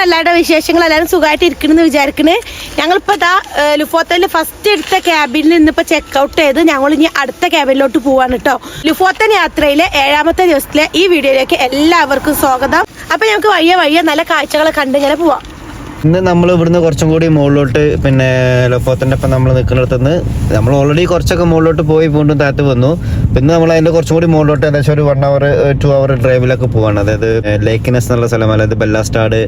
എന്തൊക്കെയാണ് എല്ലാവരുടെ വിശേഷങ്ങൾ എല്ലാവരും സുഖമായിട്ട് ഇരിക്കണമെന്ന് വിചാരിക്കണേ. ഞങ്ങളിപ്പോൾ ഇതാ ലുഫോത്തയിൽ ഫസ്റ്റ് എടുത്ത ക്യാബിനിൽ നിന്നിപ്പോൾ ചെക്കൗട്ട് ചെയ്ത് ഞങ്ങൾ ഇനി അടുത്ത ക്യാബിനിലോട്ട് പോവാണ് കേട്ടോ ലുഫോത്തൻ യാത്രയിലെ ഏഴാമത്തെ ദിവസത്തിലെ ഈ വീഡിയോയിലേക്ക് എല്ലാവർക്കും സ്വാഗതം. അപ്പം ഞങ്ങൾക്ക് വയ്യ വയ്യ നല്ല കാഴ്ചകളെ കണ്ട് ഇങ്ങനെ പോവാം. ഇന്ന് നമ്മൾ ഇവിടുന്ന് കുറച്ചും കൂടി മുകളിലോട്ട് പിന്നെ ലൊഫോത്തിന്റെ ഒപ്പം നമ്മൾ നിൽക്കുന്നിടത്തുനിന്ന് നമ്മൾ ഓൾറെഡി കുറച്ചൊക്കെ മുകളിലോട്ട് പോയി വീണ്ടും താത്ത് വന്നു. പിന്നെ നമ്മൾ അതിന്റെ കുറച്ചും കൂടി മുകളിലോട്ട് ഏകദേശം ഒരു വൺ അവർ ടു അവർ ഡ്രൈവിലൊക്കെ പോവാണ്. അതായത് ലേക്കിനെസ് എന്നുള്ള സ്ഥലം അതായത് ബെല്ലാസ്റ്റാഡ്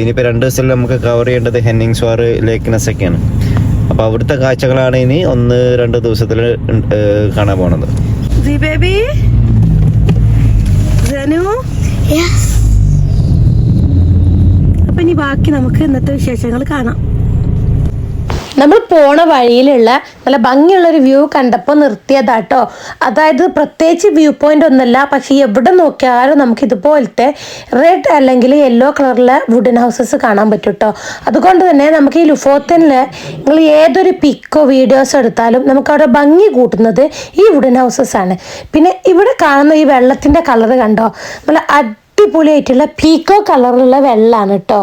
ഇനിയിപ്പോൾ രണ്ട് ദിവസത്തിൽ നമുക്ക് കവർ ചെയ്യേണ്ടത് ഹെന്നിങ്സ് വാർ ലേക്കിനെസ് ഒക്കെയാണ് അപ്പോൾ അവിടുത്തെ കാഴ്ചകളാണ് ഇനി ഒന്ന് രണ്ട് ദിവസത്തിൽ കാണാൻ പോണത്. ബേബി? അപ്പൊ ഇനി ബാക്കി നമുക്ക് ഇന്നത്തെ വിശേഷങ്ങൾ കാണാം. നമ്മൾ പോണ വഴിയിലുള്ള നല്ല ഭംഗിയുള്ള ഒരു വ്യൂ കണ്ടപ്പോൾ നിർത്തിയതാട്ടോ. അതായത് പ്രത്യേകിച്ച് വ്യൂ പോയിന്റ് ഒന്നല്ല പക്ഷെ എവിടെ നോക്കിയാലും നമുക്ക് ഇതുപോലത്തെ റെഡ് അല്ലെങ്കിൽ യെല്ലോ കളറിലെ വുഡൻ ഹൗസസ് കാണാൻ പറ്റും അതുകൊണ്ട് തന്നെ നമുക്ക് ഈ ലുഫോത്തനിൽ നിങ്ങൾ ഏതൊരു പിക്കോ വീഡിയോസോ എടുത്താലും നമുക്ക് അവിടെ ഭംഗി കൂട്ടുന്നത് ഈ വുഡൻ ഹൗസസ് ആണ്. പിന്നെ ഇവിടെ കാണുന്ന ഈ വെള്ളത്തിന്റെ കളർ കണ്ടോ? നല്ല അടിപൊളിയായിട്ടുള്ള പീക്കോ കളറിലുള്ള വെള്ളമാണ് കേട്ടോ.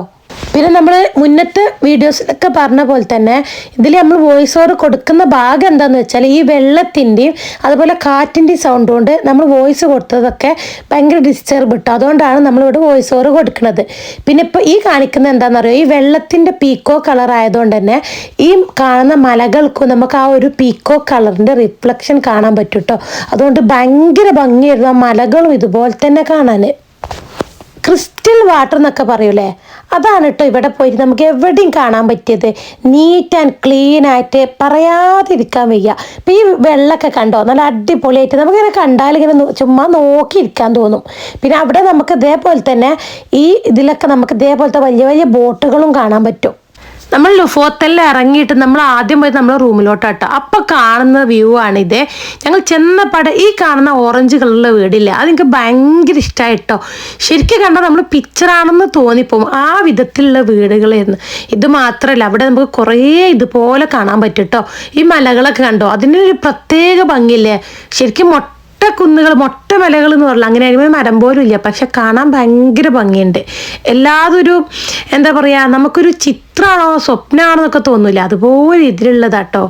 പിന്നെ നമ്മൾ മുന്നത്തെ വീഡിയോസിലൊക്കെ പറഞ്ഞ പോലെ തന്നെ ഇതിൽ നമ്മൾ വോയിസ് ഓവർ കൊടുക്കുന്ന ഭാഗം എന്താണെന്ന് വെച്ചാൽ ഈ വെള്ളത്തിന്റെയും അതുപോലെ കാറ്റിന്റെയും സൗണ്ട് കൊണ്ട് നമ്മൾ വോയിസ് കൊടുത്തതൊക്കെ ഭയങ്കര ഡിസ്റ്റർബ് ഇട്ടു അതുകൊണ്ടാണ് നമ്മളിവിടെ വോയിസ് ഓവർ കൊടുക്കുന്നത്. പിന്നെ ഇപ്പോൾ ഈ കാണിക്കുന്നത് എന്താണെന്ന് അറിയോ? ഈ വെള്ളത്തിന്റെ പീക്കോ കളർ ആയതുകൊണ്ട് തന്നെ ഈ കാണുന്ന മലകൾക്കും നമുക്ക് ആ ഒരു പീക്കോ കളറിന്റെ റിഫ്ലക്ഷൻ കാണാൻ പറ്റും കേട്ടോ അതുകൊണ്ട് ഭയങ്കര ഭംഗിയായിരുന്നു ആ മലകളും ഇതുപോലെ തന്നെ കാണാൻ ക്രിസ്റ്റൽ വാട്ടർ എന്നൊക്കെ പറയൂലേ? അതാണ് കേട്ടോ ഇവിടെ പോയിട്ട് നമുക്ക് എവിടെയും കാണാൻ പറ്റിയത്. നീറ്റ് ആൻഡ് ക്ലീൻ ആയിട്ട് പറയാതിരിക്കാൻ വയ്യ. ഇപ്പം ഈ വെള്ളമൊക്കെ കണ്ടോ? നല്ല അടിപൊളിയായിട്ട് നമുക്കിങ്ങനെ കണ്ടാൽ ഇങ്ങനെ ചുമ്മാ നോക്കിയിരിക്കാൻ തോന്നും. പിന്നെ അവിടെ നമുക്ക് ഇതേപോലെ തന്നെ ഈ ഇതിലൊക്കെ നമുക്ക് ഇതേപോലത്തെ വലിയ വലിയ ബോട്ടുകളും കാണാൻ പറ്റും. നമ്മൾ ലുഫോത്തെല്ലാം ഇറങ്ങിയിട്ട് നമ്മൾ ആദ്യം പോയി നമ്മൾ റൂമിലോട്ടാട്ടോ. അപ്പോൾ കാണുന്ന വ്യൂ ആണിത് ഞങ്ങൾ ചെന്നപ്പാട് ഈ കാണുന്ന ഓറഞ്ച് കളറിലെ വീടില്ലേ അത് എനിക്ക് ഭയങ്കര ഇഷ്ടമായിട്ടോ ശരിക്കും കണ്ടാൽ നമ്മൾ പിക്ചറാണെന്ന് തോന്നിപ്പോവും ആ വിധത്തിലുള്ള വീടുകളെന്ന് ഇത് മാത്രമല്ല അവിടെ നമുക്ക് കുറേ ഇതുപോലെ കാണാൻ പറ്റും കേട്ടോ ഈ മലകളൊക്കെ കണ്ടോ? അതിനൊരു പ്രത്യേക ഭംഗിയില്ലേ? ശരിക്കും മൊട്ട കുന്നുകൾ മൊട്ട മലകൾ എന്ന് പറഞ്ഞാൽ അങ്ങനെ അതിന് മരം പോലും ഇല്ല. പക്ഷെ കാണാൻ ഭയങ്കര ഭംഗിയുണ്ട്. എല്ലാതൊരു എന്താ പറയുക നമുക്കൊരു ചിത്രമാണോ സ്വപ്നമാണോ എന്നൊക്കെ തോന്നൂല. അതുപോലെ ഇതിലുള്ളതാട്ടോ.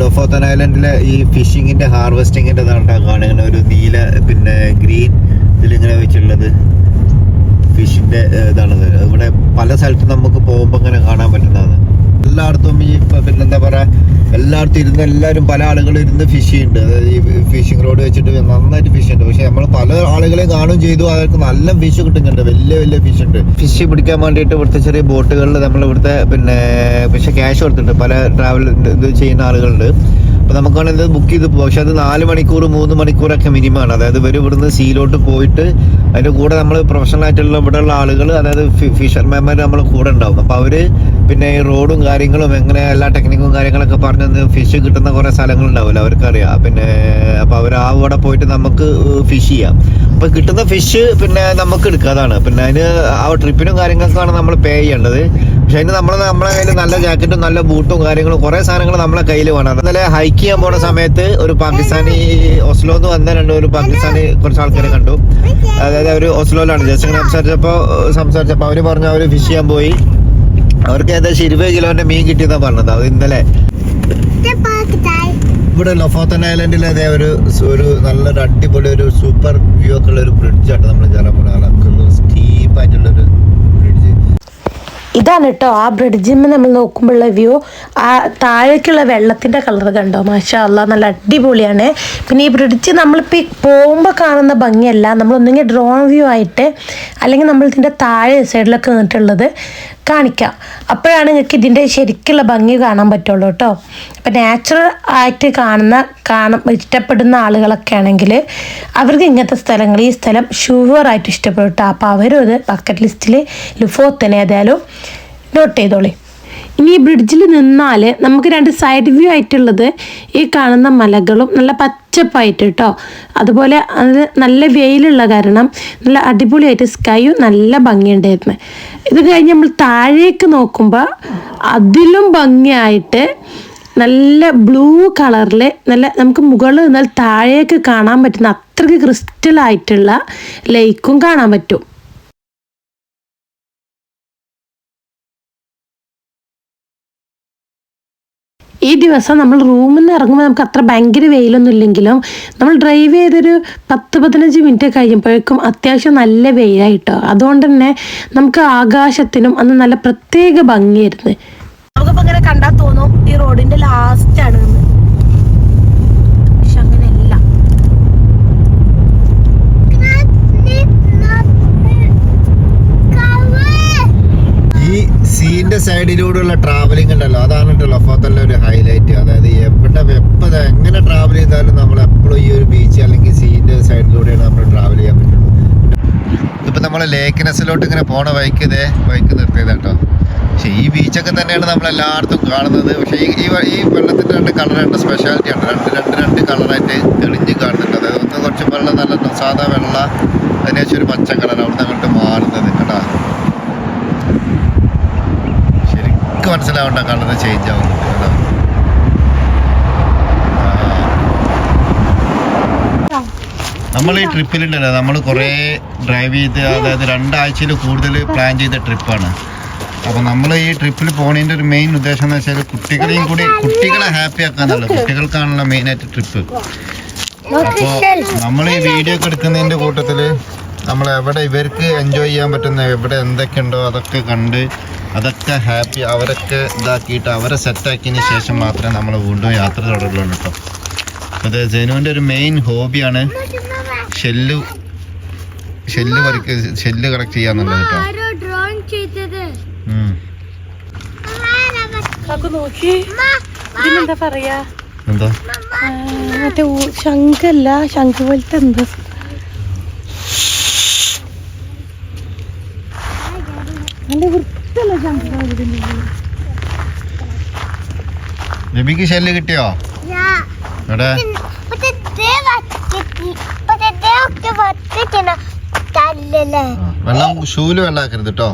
ലോഫോത്തൻ ഐലൻഡിലെ ഈ ഫിഷിങ്ങിന്റെ ഹാർവെസ്റ്റിങ്ങിന്റെ കാണുന്ന ഒരു നീല പിന്നെ ഗ്രീൻ ഇതിലിങ്ങനെ വെച്ചിട്ടുള്ളത്. ഫിഷിന്റെ ഇതാണത്. ഇവിടെ പല സ്ഥലത്തും നമുക്ക് പോകുമ്പോൾ ഇങ്ങനെ കാണാൻ പറ്റുന്നതാണ്. എല്ലായിടത്തും ഈ പിന്നെന്താ പറയുക എല്ലായിടത്തും ഇരുന്ന് എല്ലാവരും പല ആളുകളും ഇരുന്ന് ഫിഷ് ചെയ്യുന്നുണ്ട്. അതായത് ഈ ഫിഷിംഗ് റോഡ് വെച്ചിട്ട് നന്നായിട്ട് ഫിഷ് ഉണ്ട് പക്ഷെ നമ്മൾ പല ആളുകളെയും കാണും ചെയ്തു അവർക്ക് നല്ല ഫിഷ് കിട്ടുന്നുണ്ട്. വലിയ വലിയ ഫിഷ് ഉണ്ട്. ഫിഷ് പിടിക്കാൻ വേണ്ടിയിട്ട് ഇവിടുത്തെ ചെറിയ ബോട്ടുകളിൽ നമ്മൾ ഇവിടുത്തെ പിന്നെ പക്ഷെ ക്യാഷ് കൊടുത്തിട്ടുണ്ട്. പല ട്രാവൽ ഇത് ചെയ്യുന്ന ആളുകളുണ്ട്. അപ്പോൾ നമുക്ക് വേണമെങ്കിൽ ബുക്ക് ചെയ്ത് പോകും പക്ഷെ അത് നാല് മണിക്കൂർ മൂന്ന് മണിക്കൂറൊക്കെ മിനിമം ആണ്. അതായത് ഇവർ ഇവിടുന്ന് സീലോട്ട് പോയിട്ട് അതിന്റെ കൂടെ നമ്മൾ പ്രൊഫഷണൽ ആയിട്ടുള്ള ഇവിടെയുള്ള ആളുകൾ അതായത് ഫിഷർമാൻമാർ നമ്മൾ കൂടെ ഉണ്ടാവും. അപ്പോൾ അവർ പിന്നെ ഈ റോഡും കാര്യങ്ങളും എങ്ങനെ എല്ലാ ടെക്നിക്കും കാര്യങ്ങളൊക്കെ പറഞ്ഞ് ഫിഷ് കിട്ടുന്ന കുറെ സ്ഥലങ്ങളുണ്ടാവില്ല അവർക്കറിയാം. പിന്നെ അപ്പൊ അവർ ആ അവിടെ പോയിട്ട് നമുക്ക് ഫിഷ് ചെയ്യാം. അപ്പൊ കിട്ടുന്ന ഫിഷ് പിന്നെ നമുക്ക് എടുക്കാം അതാണ്. പിന്നെ അതിന് ആ ട്രിപ്പിനും കാര്യങ്ങൾക്കാണ് നമ്മൾ പേ ചെയ്യേണ്ടത്. പക്ഷെ അതിന് നമ്മൾ നമ്മളെ കയ്യിൽ നല്ല ജാക്കറ്റും നല്ല ബൂട്ടും കാര്യങ്ങളും കുറെ സാധനങ്ങൾ നമ്മളെ കയ്യിൽ വേണം. ഇന്നലെ ഹൈക്ക് ചെയ്യാൻ പോണ സമയത്ത് ഒരു പാകിസ്ഥാനി ഓസ്ലോ എന്ന് വന്ന രണ്ട് ഒരു പാകിസ്ഥാനി കുറച്ച് ആൾക്കാരെ കണ്ടു. അതായത് അവർ ഓസ്ലോയിലാണ്. ജസ്റ്റ് സംസാരിച്ചപ്പോ സംസാരിച്ചപ്പോൾ സംസാരിച്ചപ്പോൾ അവർ പറഞ്ഞു അവർ ഫിഷ് ചെയ്യാൻ പോയി. അവർക്ക് ഏകദേശം ഇരുപത് കിലോന്റെ മീൻ കിട്ടിയെന്ന് പറഞ്ഞത്. അത് ഇന്നലെ ഇവിടെ ലൊഫോത്തൻ ഐലൻഡിൽ അതേ ഒരു ഒരു നല്ലൊരു അടിപൊളി ഒരു സൂപ്പർ വ്യൂ ഒക്കെ ഉള്ള ഒരു ബ്രിഡ്ജാണ് നമ്മൾ കയറാൻ പോകുന്നത് ഇതാണ് കേട്ടോ ആ ബ്രിഡ്ജിമ്മ നമ്മൾ നോക്കുമ്പോഴുള്ള വ്യൂ ആ താഴേക്കുള്ള വെള്ളത്തിന്റെ കളർ കണ്ടോ? മാഷാ അല്ല നല്ല അടിപൊളിയാണ്. പിന്നെ ഈ ബ്രിഡ്ജ് നമ്മളിപ്പോൾ ഈ പോകുമ്പോൾ കാണുന്ന ഭംഗിയല്ല. നമ്മളൊന്നെങ്കിൽ ഡ്രോൺ വ്യൂ ആയിട്ട് അല്ലെങ്കിൽ നമ്മൾ ഇതിന്റെ താഴെ സൈഡിലൊക്കെ നിന്നിട്ടുള്ളത്. കാണിക്കാം. അപ്പോഴാണ് നിങ്ങൾക്ക് ഇതിന്റെ ശരിക്കുള്ള ഭംഗി കാണാൻ പറ്റുള്ളൂ കേട്ടോ. അപ്പം നാച്ചുറൽ ആയിട്ട് കാണുന്ന കാണ ഇഷ്ടപ്പെടുന്ന ആളുകളൊക്കെ ആണെങ്കിൽ അവർക്ക് ഇങ്ങനത്തെ സ്ഥലങ്ങൾ ഈ സ്ഥലം ഷുവറായിട്ട് ഇഷ്ടപ്പെടും കേട്ടോ. അപ്പോൾ അവരും അത് ബക്കറ്റ് ലിസ്റ്റിൽ ലുഫോത്തനെ ഏതായാലും നോട്ട് ചെയ്തോളി. ഇനി ഈ ബ്രിഡ്ജിൽ നിന്നാൽ നമുക്ക് രണ്ട് സൈഡ് വ്യൂ ആയിട്ടുള്ളത് ഈ കാണുന്ന മലകളും നല്ല പച്ചപ്പായിട്ട് കേട്ടോ അതുപോലെ അത് നല്ല വെയിലുള്ള കാരണം നല്ല അടിപൊളിയായിട്ട് സ്കൈയും നല്ല ഭംഗിയുണ്ടായിരുന്നു. ഇത് കഴിഞ്ഞ് നമ്മൾ താഴേക്ക് നോക്കുമ്പോൾ അതിലും ഭംഗിയായിട്ട് നല്ല ബ്ലൂ കളറിൽ നല്ല നമുക്ക് മുകളിൽ നിന്നാൽ താഴേക്ക് കാണാൻ പറ്റുന്ന അത്രയ്ക്ക് ക്രിസ്റ്റലായിട്ടുള്ള ലേക്കും കാണാൻ പറ്റും. ദിവസം നമ്മൾ റൂമിൽ നിന്ന് ഇറങ്ങുമ്പോൾ നമുക്ക് അത്ര ഭയങ്കര വെയിലൊന്നും ഇല്ലെങ്കിലും നമ്മൾ ഡ്രൈവ് ചെയ്തൊരു പത്ത് പതിനഞ്ച് മിനിറ്റ് കഴിയുമ്പോഴേക്കും അത്യാവശ്യം നല്ല വെയിലായിട്ടോ. അതുകൊണ്ട് തന്നെ നമുക്ക് ആകാശത്തിനും അന്ന് നല്ല പ്രത്യേക ഭംഗിയായിരുന്നു. നമുക്കിപ്പോ ഇങ്ങനെ കണ്ടാൽ തോന്നും ഈ റോഡിന്റെ ലാസ്റ്റ് ആണ് എന്ന്. പക്ഷെ അങ്ങനെയല്ല ഈ സീന്റെ സൈഡിലൂടെയുള്ള ട്രാവലിംഗ് ഉണ്ടല്ലോ അതാണ് കേട്ടോ ഒരു ഹൈലൈറ്റ് അതായത് എവിടെ എപ്പോൾ എങ്ങനെ ട്രാവൽ ചെയ്താലും നമ്മൾ എപ്പോഴും ഈ ഒരു ബീച്ച് അല്ലെങ്കിൽ സീന്റെ സൈഡിലൂടെയാണ് നമ്മൾ ട്രാവൽ ചെയ്യാൻ പറ്റുള്ളൂ. ഇപ്പൊ നമ്മൾ ലേക്കിനസിലോട്ട് ഇങ്ങനെ പോണ വൈക്ക് ഇതേ വൈക്ക് നിർത്തിയത് കേട്ടോ പക്ഷെ ഈ ബീച്ചൊക്കെ തന്നെയാണ് നമ്മൾ എല്ലായിടത്തും കാണുന്നത്. പക്ഷെ ഈ ഈ വ- രണ്ട് വെള്ളത്തിന്റെ രണ്ട് സ്പെഷ്യാലിറ്റി ഉണ്ട് രണ്ട് രണ്ട് രണ്ട് കളറായിട്ട് തെളിഞ്ഞ് കാണുന്നുണ്ട്. അതായത് ഒന്ന് കുറച്ച് വെള്ളം നല്ല സാധാ വെള്ള അതിനുശേഷം ഒരു പച്ച കളർ അവിടെ അങ്ങോട്ട് മാറുന്നത്. കേട്ടോ ശരിക്കും മനസ്സിലാവേണ്ട കളർ ചേഞ്ച് ആവുന്നുണ്ട് കേട്ടോ നമ്മൾ ഈ ട്രിപ്പിലുണ്ടല്ലോ നമ്മൾ കുറേ ഡ്രൈവ് ചെയ്ത് അതായത് രണ്ടാഴ്ചയിൽ കൂടുതൽ പ്ലാൻ ചെയ്ത ട്രിപ്പാണ് അപ്പോൾ നമ്മൾ ഈ ട്രിപ്പിൽ പോണതിന്റെ ഒരു മെയിൻ ഉദ്ദേശം എന്ന് വെച്ചാൽ കുട്ടികളെയും കൂടി കുട്ടികളെ ഹാപ്പി ആക്കാന്നല്ലോ കുട്ടികൾക്കാണല്ലോ മെയിനായിട്ട് ട്രിപ്പ് അപ്പോൾ നമ്മൾ ഈ വീഡിയോ ഒക്കെ എടുക്കുന്നതിന്റെ കൂട്ടത്തിൽ നമ്മൾ എവിടെ ഇവർക്ക് എൻജോയ് ചെയ്യാൻ പറ്റുന്ന എവിടെ എന്തൊക്കെയുണ്ടോ അതൊക്കെ കണ്ട് അതൊക്കെ ഹാപ്പി അവരൊക്കെ ഇതാക്കിയിട്ട് അവരെ സെറ്റാക്കിയതിന് ശേഷം മാത്രമേ നമ്മൾ വീണ്ടും യാത്ര തുടരുള്ളൂ കേട്ടോ. അത് ജനുവിന്റെ ഒരു മെയിൻ ഹോബിയാണ് ഷെല്ല് ഷെല്ല് വരക്ക് ഷെല്ല് കളക്ട് ചെയ്യാന്നുള്ളത് കേട്ടോ. പറയാ? എന്താ? മറ്റേ ഊ- ശംഖല്ല ശംഖ് പോലത്തെ എന്താ? നല്ല വൃത്തിയുള്ള ലിബിക്ക് ഷെല്ല് കിട്ടിയോ? വെള്ളം ഷൂൽ വെള്ളാക്കരുത് കേട്ടോ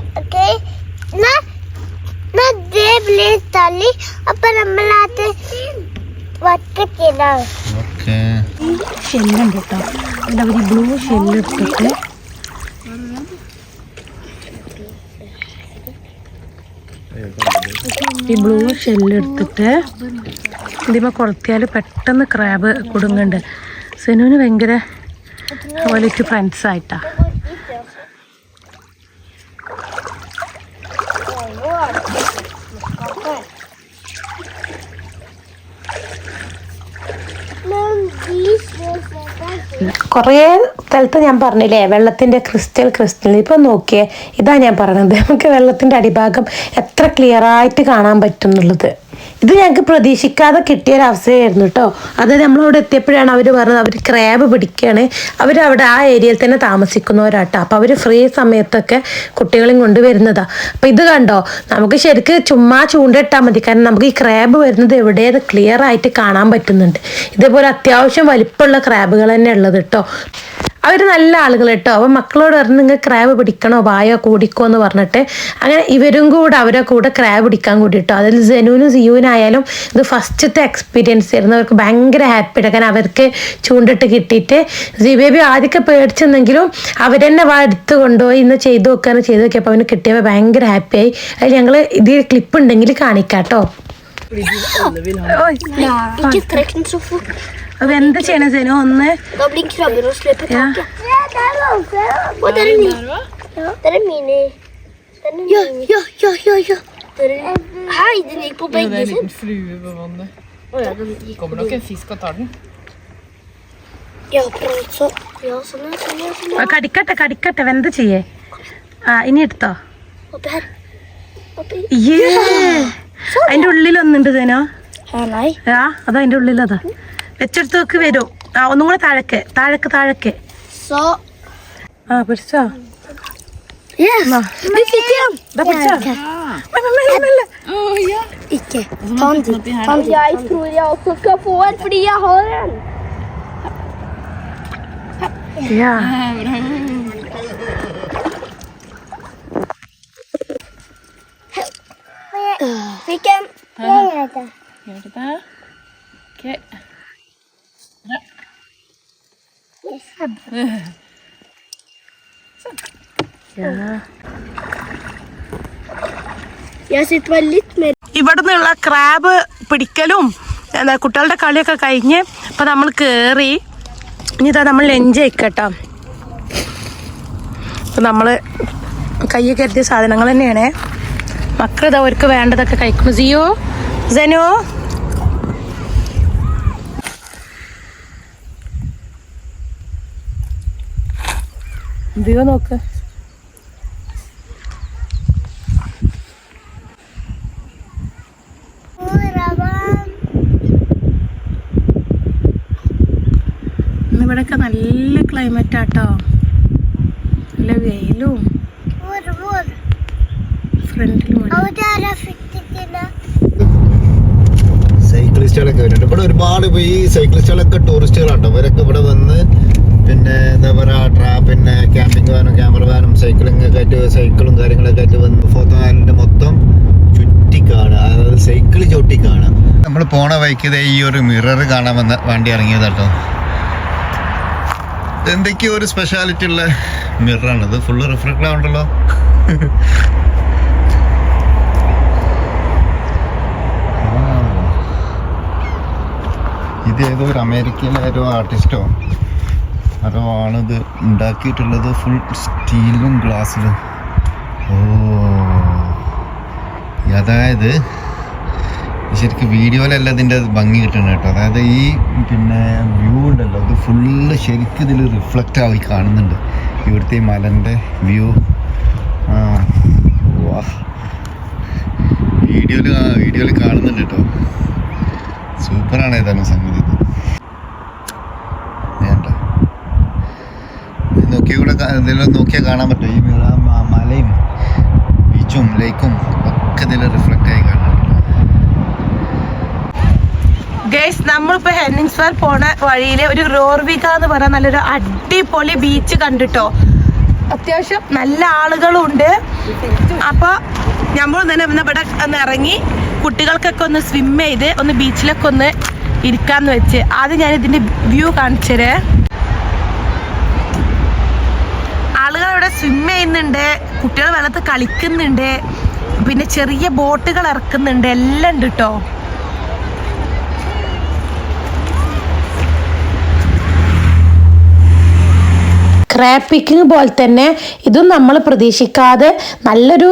ഷെല്ലുണ്ട് കേട്ടോ അവർ ബ്ലൂ ഷെല്ല് ഇട്ടിട്ട് ഈ ബ്ലൂ ഷെല്ലെടുത്തിട്ട് ഇതിമ കൊളുത്തിയാൽ പെട്ടെന്ന് ക്രാബ് കുടുങ്ങുന്നുണ്ട് സെനുവിന് ഭയങ്കര വലിയ ഫ്രണ്ട്സ് ആയിട്ടാ Men de slår കുറേ സ്ഥലത്ത് ഞാൻ പറഞ്ഞില്ലേ വെള്ളത്തിന്റെ ക്രിസ്റ്റൽ ക്രിസ്റ്റൽ. ഇപ്പം നോക്കിയേ ഇതാ ഞാൻ പറഞ്ഞത് നമുക്ക് വെള്ളത്തിന്റെ അടിഭാഗം എത്ര ക്ലിയർ ആയിട്ട് കാണാൻ പറ്റും എന്നുള്ളത്. ഇത് ഞങ്ങൾക്ക് പ്രതീക്ഷിക്കാതെ കിട്ടിയ ഒരു അവസ്ഥയായിരുന്നു കേട്ടോ അതായത് നമ്മളവിടെ എത്തിയപ്പോഴാണ് അവർ പറഞ്ഞത് അവർ ക്രാബ് പിടിക്കുകയാണ് അവരവിടെ ആ ഏരിയയിൽ തന്നെ താമസിക്കുന്നവരാട്ടോ. അപ്പോൾ അവർ ഫ്രീ സമയത്തൊക്കെ കുട്ടികളെയും കൊണ്ട് വരുന്നതാണ് അപ്പോൾ ഇത് കണ്ടോ? നമുക്ക് ശരിക്ക് ചുമ്മാ ചൂണ്ടിട്ടാൽ മതി. കാരണം നമുക്ക് ഈ ക്രാബ് വരുന്നത് എവിടെയെന്ന് ക്ലിയർ ആയിട്ട് കാണാൻ പറ്റുന്നുണ്ട്. ഇതേപോലെ അത്യാവശ്യം വലിപ്പമുള്ള ക്രാബുകൾ തന്നെ ഉള്ളത് കേട്ടോ അവർ നല്ല ആളുകൾ കേട്ടോ. അപ്പം മക്കളോട് പറഞ്ഞ് നിങ്ങൾ ക്രാബ് പിടിക്കണോ? വായോ കൂടിക്കോ എന്ന് പറഞ്ഞിട്ട് അങ്ങനെ ഇവരും കൂടെ അവരെ കൂടെ ക്രാബ് പിടിക്കാൻ കൂടിയിട്ടോ. അതിൽ ജനുവിനും സിയുവിനായാലും ഇത് ഫസ്റ്റത്തെ എക്സ്പീരിയൻസ് ആയിരുന്നു. അവർക്ക് ഭയങ്കര ഹാപ്പിയുടെ കാരണം അവർക്ക് ചൂണ്ടിട്ട് കിട്ടിയിട്ട് ജിബേബി ആദ്യമൊക്കെ പേടിച്ചെന്നെങ്കിലും അവരെന്നെ വാ എടുത്ത് കൊണ്ടുപോയി ഇന്ന് ചെയ്തു നോക്കുകയാണ് ചെയ്തു നോക്കിയപ്പോൾ അവന് കിട്ടിയപ്പോൾ ഭയങ്കര ഹാപ്പിയായി അതിൽ ഞങ്ങൾ ഇത് ക്ലിപ്പ് ഉണ്ടെങ്കിൽ കാണിക്കാം കേട്ടോ അത് എന്ത് ചെയ്യണം സെനു ഒന്ന് Da blir krabber og slipper taket. Og den er ny. Ja, den er mini. Er ja, ja, ja, ja, ja. Den er... Hei, den gikk på begge Ja, det er en liten flue på vannet. Kommer nok en fisk og tar den. കടിക്കട്ടെ കടിക്കട്ടെ വെന്ത് ചെയ്യേ ആ ഇനി എടുത്തോ അതിന്റെ ഉള്ളിൽ ഒന്നുണ്ട് തേനോ. ആ അതാ അതിന്റെ ഉള്ളിൽ അതാ വരൂ ആ ഒന്നും കൂടെ താഴേക്ക് താഴേക്ക് താഴേക്ക് Så. ആ പിടിച്ചോ. Ikke. Dit. Ta den dit. Jeg tror jeg også skal få en, fordi jeg har en. Ja. Fikk en. Jeg gjør det. Gjør det? Ok. ja. Jeg sitter meg litt mer ഇവിടെ നിന്നുള്ള crab പിടിക്കലും എന്താ കുട്ടികളുടെ കളിയൊക്കെ കഴിഞ്ഞ് ഇപ്പൊ നമ്മൾ കേറി. ഇനിതാ നമ്മൾ ലഞ്ച് ആയിക്കട്ടോ അപ്പം നമ്മൾ കരുതിയ സാധനങ്ങൾ തന്നെയാണ്. മക്കൾ ഇതാ അവർക്ക് വേണ്ടതൊക്കെ കഴിക്കുന്നു. സിയോ? സെനോ? സിയോ നോക്ക്? ഇവിടെയൊക്കെ നല്ല ക്ലൈമറ്റ് ആട്ടോ. നല്ല വെയിലും. ഒരുപാട് ഈ സൈക്ലിസ്റ്റുകളൊക്കെ ടൂറിസ്റ്റുകളാട്ടോ ഇവരൊക്കെ ഇവിടെ വന്ന് പിന്നെ എന്താ പറയാ പിന്നെ ക്യാമ്പിംഗ് വാനും ക്യാമറ വാനും സൈക്കിളിങ് ഒക്കെ ആയിട്ട് സൈക്കിളും കാര്യങ്ങളൊക്കെ ആയിട്ട് വന്ന് ഫോട്ടോ വാനിന്റെ മൊത്തം ചുറ്റി കാണുക അതായത് സൈക്കിൾ ചവിട്ടി കാണുക നമ്മൾ പോണ വഴിക്ക് ദേ ഈ ഒരു മിറർ കാണാൻ വന്ന വണ്ടി ഇറങ്ങിയത് കേട്ടോ എന്തൊക്കെയോ ഒരു സ്പെഷ്യാലിറ്റി ഉള്ള മിററാണ് ഇത് ഫുള്ള് റിഫ്ലക്ട് ആവണ്ടല്ലോ ഇത് ഏതോ ഒരു അമേരിക്കയിലെ ഏതോ ആർട്ടിസ്റ്റോ ആണിത് ഉണ്ടാക്കിയിട്ടുള്ളത് ഫുൾ സ്റ്റീലും ഗ്ലാസ്സിലും. ഓ. അതായത് ശരിക്കും വീഡിയോയിലല്ല ഇതിന്റെ ഭംഗി കിട്ടണം കേട്ടോ. അതായത് ഈ പിന്നെ വ്യൂ ഉണ്ടല്ലോ അത് ഫുള്ള് ശരിക്കും ഇതിൽ റിഫ്ലക്റ്റ് ആയി കാണുന്നുണ്ട്. ഇവിടുത്തെ ഈ മലന്റെ വ്യൂ വാ. വീഡിയോയിൽ വീഡിയോയിൽ കാണുന്നുണ്ട് കേട്ടോ. സൂപ്പറാണ് ഏതാനും സംഗതി ഇത് വേണ്ട കൂടെ നോക്കിയാൽ കാണാൻ പറ്റും. ഈ മിറ മലയും ബീച്ചും ലേക്കും ഒക്കെ ഇതിൽ റിഫ്ലക്റ്റ് ആയി കാണാൻ ഗൈസ് നമ്മളിപ്പോ ഹെന്നിങ്സ്വർ പോണ വഴിയിൽ ഒരു റോർവിക എന്ന് പറയുന്ന നല്ലൊരു അടിപൊളി ബീച്ച് കണ്ടിട്ടോ? അത്യാവശ്യം നല്ല ആളുകളുണ്ട് അപ്പോൾ അപ്പൊ നമ്മൾ തന്നെ ഇന്ന് ഇവിടെ ഒന്ന് ഇറങ്ങി കുട്ടികൾക്കൊക്കെ ഒന്ന് സ്വിം ചെയ്ത് ഒന്ന് ബീച്ചിലൊക്കെ ഒന്ന് ഇരിക്കാന്ന് വെച്ച്. ആദ്യം ഞാൻ ഇതിന്റെ വ്യൂ ആളുകൾ ഇവിടെ സ്വിം ചെയ്യുന്നുണ്ട്. കുട്ടികൾ വെള്ളത്തിൽ കളിക്കുന്നുണ്ട്. പിന്നെ ചെറിയ ബോട്ടുകൾ ഇറക്കുന്നുണ്ട്. എല്ലാം ഉണ്ട് കേട്ടോ ക്രാപ്പിക്കിങ് പോലെ തന്നെ ഇതും നമ്മൾ പ്രതീക്ഷിക്കാതെ നല്ലൊരു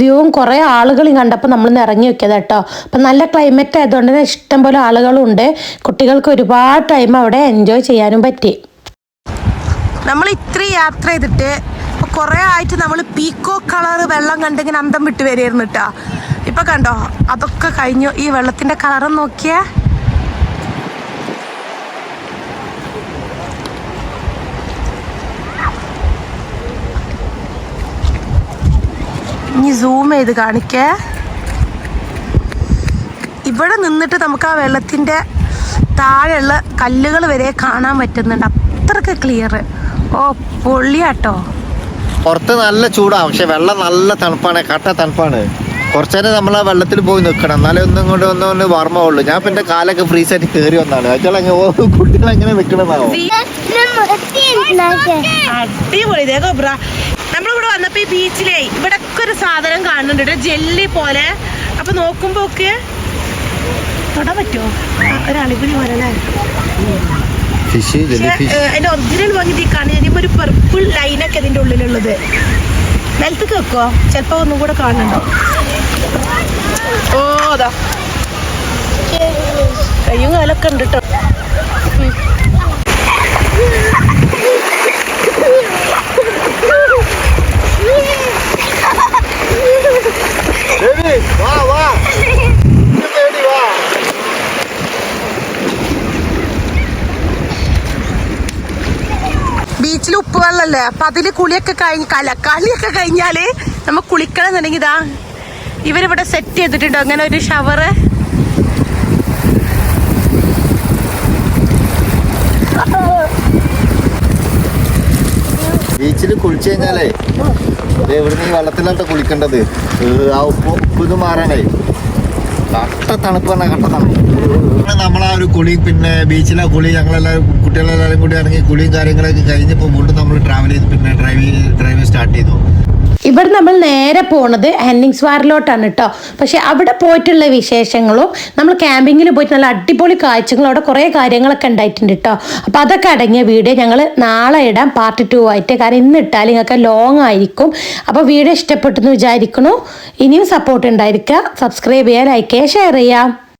വ്യൂവും കുറേ ആളുകളും കണ്ടപ്പോൾ നമ്മൾ ഇറങ്ങി വെക്കിയത് കേട്ടോ അപ്പം നല്ല ക്ലൈമറ്റ് ആയതുകൊണ്ട് തന്നെ ഇഷ്ടംപോലെ ആളുകളുണ്ട്. ആളുകളും കുട്ടികൾക്ക് ഒരുപാട് ടൈം അവിടെ എൻജോയ് ചെയ്യാനും പറ്റി. നമ്മൾ ഇത്ര യാത്ര ചെയ്തിട്ട് കുറേ ആയിട്ട് നമ്മൾ പീക്കോ കളർ വെള്ളം കണ്ടിങ്ങനെ അന്തം വിട്ട് വരികയായിരുന്നു കേട്ടോ ഇപ്പൊ കണ്ടോ? അതൊക്കെ കഴിഞ്ഞു. ഈ വെള്ളത്തിന്റെ കളർ നോക്കിയേ. ഇനി സൂം ചെയ്ത് കാണിക്കേ. ഇവിടെ നിന്നിട്ട് നമുക്ക് ആ വെള്ളത്തിന്റെ താഴെയുള്ള കല്ലുകൾ വരെ കാണാൻ പറ്റുന്നുണ്ട്. അത്രയ്ക്ക് ക്ലിയർ ഓ പൊള്ളിയാട്ടോ. പുറത്ത് നല്ല ചൂടാ പക്ഷെ വെള്ളം നല്ല തണുപ്പാണ് കട്ട തണുപ്പാണ്. കുറച്ചു നേരം നമ്മൾ ആ വെള്ളത്തിൽ പോയി നിൽക്കണം എന്നാലേ ഒന്നും കൊണ്ട് ഒന്നും ഒന്ന് വർമ്മമുള്ളൂ ഞാൻ പിന്നെ കാലൊക്കെ ഫ്രീസ് ആയിട്ട് കയറി വന്നാണ്. അച്ഛൻ കുട്ടികൾ എങ്ങനെ നിൽക്കണമെന്നാവോ അടിപൊളി. നമ്മളിവിടെ വന്നപ്പോ ഈ ബീച്ചിലേ ഇവിടെ ഒക്കെ ഒരു സാധനം കാണുന്നുണ്ട് ജെല്ലി പോലെ. അപ്പൊ നോക്കുമ്പോ ഒക്കെ തൊടാൻ പറ്റുമോ? ഒരളിപൊളി പോലെ ഫിഷ് അതിന്റെ ഒറിജിനൽ ഭംഗി കാണുക ഇനിയിപ്പോ ഒരു പർപ്പിൾ ലൈനൊക്കെ ഇതിന്റെ ഉള്ളിലുള്ളത്. നിലത്തേക്ക് വെക്കോ ചിലപ്പോ ഒന്നും കൂടെ കാണുന്നുണ്ടോ? ഓ അതാ. കയ്യും കാലൊക്കെ ഉണ്ട് കേട്ടോ വാ വാ. പേടി ബീച്ചിൽ ഉപ്പ് വെള്ളമല്ലേ അപ്പൊ അതിൽ കുളിയൊക്കെ കഴിഞ്ഞ് കല കളിയൊക്കെ കഴിഞ്ഞാൽ നമ്മ കുളിക്കണം എന്നുണ്ടെങ്കിൽ ഇതാ ഇവരിവിടെ സെറ്റ് ചെയ്തിട്ടുണ്ടോ. അങ്ങനെ ഒരു ഷവറ് ബീച്ചിൽ കുളിച്ചു കഴിഞ്ഞാലേ ഇവിടുന്ന് ഈ വെള്ളത്തിലാണ് കുളിക്കേണ്ടത്. ആ ഉപ്പ് ഉപ്പ് ഇത് മാറാനായി. കട്ട തണുപ്പ് കട്ട തണുപ്പ്. ഒരു കുളി പിന്നെ ബീച്ചിലെ കുളി ഞങ്ങളെല്ലാവരും കുട്ടികളെല്ലാവരും കൂടി ഇറങ്ങി കുളിയും കാര്യങ്ങളൊക്കെ കഴിഞ്ഞപ്പോൾ വീണ്ടും നമ്മൾ ട്രാവൽ ചെയ്ത് പിന്നെ ഡ്രൈവ് ഡ്രൈവ് സ്റ്റാർട്ട് ചെയ്തു. ഇവിടെ നമ്മൾ നേരെ പോണത് ഹെന്നിങ്സ് വാറിലോട്ടാണ് കേട്ടോ പക്ഷെ അവിടെ പോയിട്ടുള്ള വിശേഷങ്ങളും നമ്മൾ ക്യാമ്പിങ്ങിൽ പോയിട്ട് നല്ല അടിപൊളി കാഴ്ചകളും അവിടെ കുറേ കാര്യങ്ങളൊക്കെ ഉണ്ടായിട്ടുണ്ട് കേട്ടോ അപ്പോൾ അതൊക്കെ അടങ്ങിയ വീഡിയോ ഞങ്ങൾ നാളെ ഇടാം പാർട്ട് ടു ആയിട്ട്. കാരണം ഇന്ന് ഇട്ടാൽ നിങ്ങൾക്ക് ലോങ് ആയിരിക്കും. അപ്പോൾ വീഡിയോ ഇഷ്ടപ്പെട്ടെന്ന് വിചാരിക്കണു ഇനിയും സപ്പോർട്ട് ഉണ്ടായിരിക്കുക. സബ്സ്ക്രൈബ് ചെയ്യുക ലൈക്ക് ചെയ്യുക ഷെയർ ചെയ്യാം